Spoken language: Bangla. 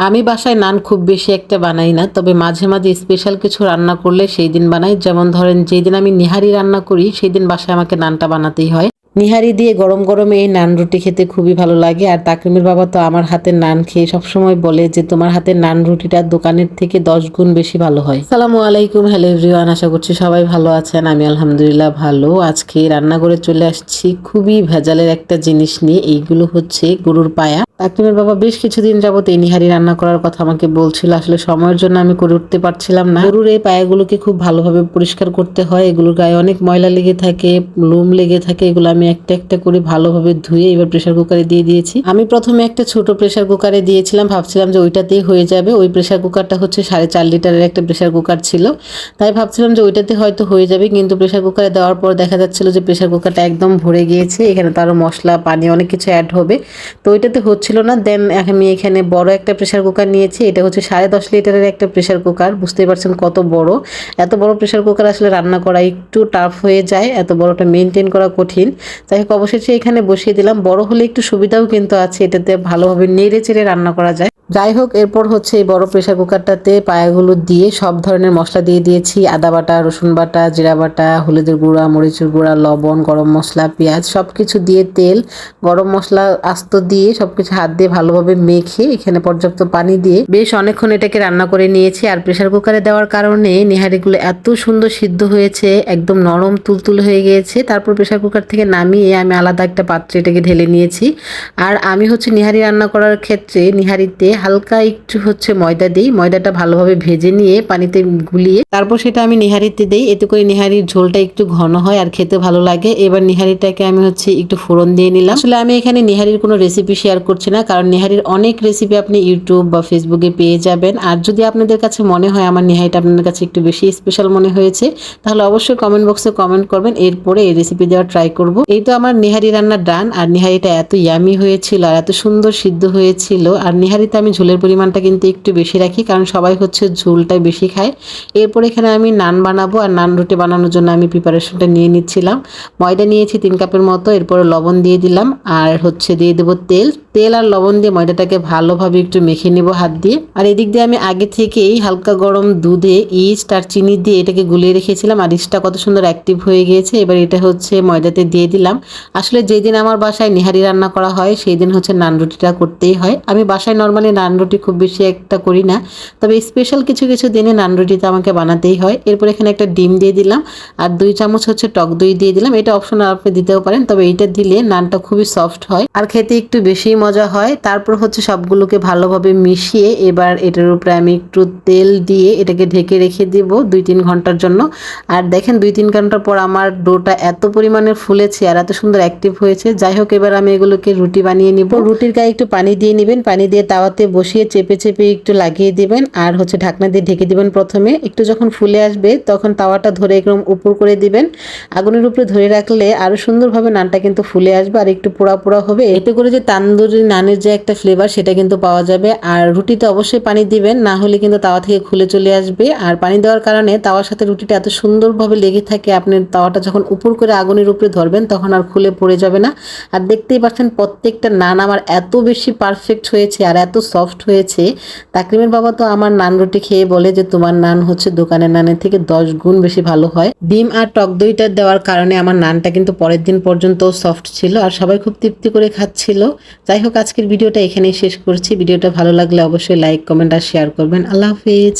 আমি বাসায় নান খুব বেশি একটা বানাই না, তবে মাঝে মাঝে স্পেশাল কিছু রান্না করলে সেই দিন বানাই। যেমন ধরেন যেই দিন আমি নিহারি রান্না করি সেই দিন বাসায় আমাকে নানটা বানাতেই হয়। নিহারি দিয়ে গরম গরমে এই নান রুটি খেতে খুবই ভালো লাগে, আর তাকরিমের বাবা তো আমার হাতের নান খেয়ে সবসময় বলে যে, তোমার হাতের নান রুটিটা দোকানের থেকে দশ গুণ বেশি ভালো হয়। সালামু আলাইকুম হ্যালো এভরিওয়ান আশা করছি সবাই ভালো আছেন, আমি আলহামদুলিল্লাহ ভালো। আজকে রান্না করে চলে আসছি খুবই ভেজালের একটা জিনিস নিয়ে, এইগুলো হচ্ছে গরুর পায়া। তাকরিমের বাবা বেশ কিছুদিন যাবত এই নিহারি রান্না করার কথা আমাকে বলছিল। আসলে সময়ের জন্য আমি করে উঠতে পারছিলাম না। গরুর এই পায়াগুলোকে খুব ভালোভাবে পরিষ্কার করতে হয়। এগুলোর গায়ে অনেক ময়লা লেগে থাকে, লোম লেগে থাকে। এগুলো আমি একটা একটা করে ভালোভাবে ধুয়ে এবার প্রেশার কুকারে দিয়ে দিয়েছি। আমি প্রথমে একটা ছোট প্রেশার কুকারে দিয়েছিলাম। ভাবছিলাম যে ওইটাতেই হয়ে যাবে। ওই প্রেশার কুকারটা হচ্ছে সাড়ে চার লিটারের একটা প্রেশার কুকার ছিল। তাই ভাবছিলাম যে ওইটাতে হয়তো হয়ে যাবে। কিন্তু প্রেশার কুকারে দেওয়ার পর দেখা যাচ্ছিল যে প্রেশার কুকারটা একদম ভরে গিয়েছে। এখানে তারও মশলা, পানি অনেক কিছু অ্যাড হবে। তো ওইটাতে হচ্ছিল না, দেন আমি এখানে বড় একটা প্রেশার কুকার নিয়েছি, এটা হচ্ছে সাড়ে দশ লিটারের একটা প্রেশার কুকার বুঝতেই পারছেন কত বড়। এত বড় প্রেশার কুকার আসলে রান্না করা একটু টাফ হয়ে যায়, এত বড়টা মেনটেন করা কঠিন। তাই হোক, অবশেষে এখানে বসিয়ে দিলাম, বড় হলে একটু সুবিধাও কিন্তু আছে, এটাতে ভালোভাবে নেড়ে চেড়ে রান্না করা যায়। যাই হোক এরপর হচ্ছে এই বড় প্রেশার কুকারটাতে পায়াগুলো দিয়ে সব ধরনের মশলা দিয়ে দিয়েছি। আদা বাটা, রসুন বাটা, জিরা বাটা, হলুদের গুঁড়া, মরিচের গুঁড়া, লবণ, গরম মশলা, পেঁয়াজ সব কিছু দিয়ে তেল, গরম মশলা আস্ত দিয়ে সব কিছু হাত দিয়ে ভালোভাবে মেখে এখানে পর্যাপ্ত পানি দিয়ে বেশ অনেকক্ষণ এটাকে রান্না করে নিয়েছি। আর প্রেশার কুকারে দেওয়ার কারণে নিহারিগুলো এত সুন্দর সিদ্ধ হয়েছে, একদম নরম, তুলতুল হয়ে গিয়েছে। তারপর প্রেশার কুকার থেকে নামিয়ে আমি আলাদা একটা পাত্রে এটাকে ঢেলে নিয়েছি। আর আমি হচ্ছে নিহারি রান্না করার ক্ষেত্রে, নিহারিতে হালকা একটু হচ্ছে ময়দা দিই, ময়দাটা ভালোভাবে ভেজে নিয়ে পানিতে গুলিয়ে তারপর সেটা আমি নিহারিতে দিই। এতে করে নিহারির ঝোলটা একটু ঘন হয় আর খেতে ভালো লাগে। এবার নিহারিটাকে আমি হচ্ছে একটু ফোড়ন দিয়ে নিলাম। আসলে আমি এখানে নিহারির কোনো রেসিপি শেয়ার করছি না, কারণ নিহারির অনেক রেসিপি আপনি ইউটিউব বা ফেসবুকে পেয়ে যাবেন। আর যদি আপনাদের কাছে মনে হয় আমার নিহারিটা আপনাদের কাছে একটু বেশি স্পেশাল মনে হয়েছে, তাহলে অবশ্যই কমেন্ট বক্সে কমেন্ট করবেন। এরপরে এই রেসিপি দেওয়ার ট্রাই করব। এই তো আমার নিহারি রান্না ডান আর নিহারিটা এত ইয়ামি হয়েছিল আর এত সুন্দর সিদ্ধ হয়েছিল। আর নিহারিতে আমি ঝোলের পরিমাণটা কিন্তু একটু বেশি রাখি, কারণ সবাই হচ্ছে ঝোলটাই বেশি খায়। এরপর এখানে আমি নান বানাবো, আর নান রুটি বানানোর জন্য আমি প্রিপারেশনটা নিয়ে নিচ্ছিলাম। ময়দা নিয়েছি তিন কাপের মতো, এরপরে লবণ দিয়ে দিলাম, আর হচ্ছে দিয়ে দেবো তেল। তেল আর লবণ দিয়ে ময়দাটাকে ভালোভাবে একটু মেখে নেব হাত দিয়ে। আর এদিক দিয়ে আমি আগে থেকেই হালকা গরম দুধে ইস্ট আর চিনি দিয়ে এটাকে গুলিয়ে রেখেছিলাম, আর ইস্টটা কত সুন্দর অ্যাক্টিভ হয়ে গিয়েছে। এবার এটা হচ্ছে ময়দাতে দিয়ে দিলাম। আসলে যেদিন আমার বাসায় নিহারি রান্না করা হয় সেই দিন হচ্ছে নান রুটিটা করতেই হয়। আমি বাসায় নর্মালি নান রুটি খুব বেশি একটা করি না। তবে স্পেশাল কিছু কিছু দিনে নান রুটিটা আমাকে বানাতেই হয়। এরপর এখানে একটা ডিম দিয়ে দিলাম আর দুই চামচ হচ্ছে টক দই দিয়ে দিলাম। এটা অপশনাল আপনি দিতেও পারেন, তবে এইটা দিলে নানটা খুবই সফট হয়। আর খেতে একটু বেশি মজা হয়। তারপর হচ্ছে সবগুলোকে ভালোভাবে মিশিয়ে এবার এটার উপরে আমি একটু তেল দিয়ে এটাকে ঢেকে রেখে দিব দুই তিন ঘণ্টার জন্য। আর দেখেন দুই তিন ঘণ্টার পর আমার ডোটা এত পরিমাণে ফুলেছে আর এত সুন্দর অ্যাক্টিভ হয়েছে। যাই হোক, এবার আমি এগুলোকে রুটি বানিয়ে নিব। রুটির গায়ে একটু পানি দিয়ে নেবেন। পানি দিয়ে তাওয়াতে বসিয়ে চেপে চেপে একটু লাগিয়ে দিবেন, আর হচ্ছে ঢাকনা দিয়ে ঢেকে দিবেন প্রথমে। একটু যখন ফুলে আসবে তখন তাওয়াটা ধরে একদম উপর করে দিবেন। আগুনের উপরে ধরে রাখলে আরও সুন্দরভাবে নানটা কিন্তু ফুলে আসবে আর একটু পোড়া পোড়া হবে। এতে করে যে তান্দুরি নানের যে একটা ফ্লেভার সেটা কিন্তু পাওয়া যাবে। আর রুটিতে অবশ্যই পানি দিবেন, না হলে কিন্তু তাওয়া থেকে খুলে চলে আসবে। আর পানি দেওয়ার কারণে তাওয়ার সাথে রুটিটা এত সুন্দরভাবে লেগে থাকে, আপনি তাওয়াটা যখন উপর করে আগুনের উপরে ধরবেন তখন আর খুলে পড়ে যাবে না। আর দেখতেই পাচ্ছেন প্রত্যেকটা নান আমার এত বেশি পারফেক্ট হয়েছে আর এত সফট হয়েছে, তাকরিমের বাবা তো আমার নান রুটি খেয়ে বলে যে তোমার নান হচ্ছে দোকানের নানের থেকে দশ গুণ বেশি ভালো হয়। ডিম আর টক দইটা দেওয়ার কারণে আমার নানটা কিন্তু পরের দিন পর্যন্ত সফট ছিল আর সবাই খুব তৃপ্তি করে খাচ্ছিল। যাই হোক, আজকের ভিডিওটা এখানেই শেষ করছি। ভিডিওটা ভালো লাগলে অবশ্যই লাইক কমেন্ট আর শেয়ার করবেন। আল্লাহ হাফিজ।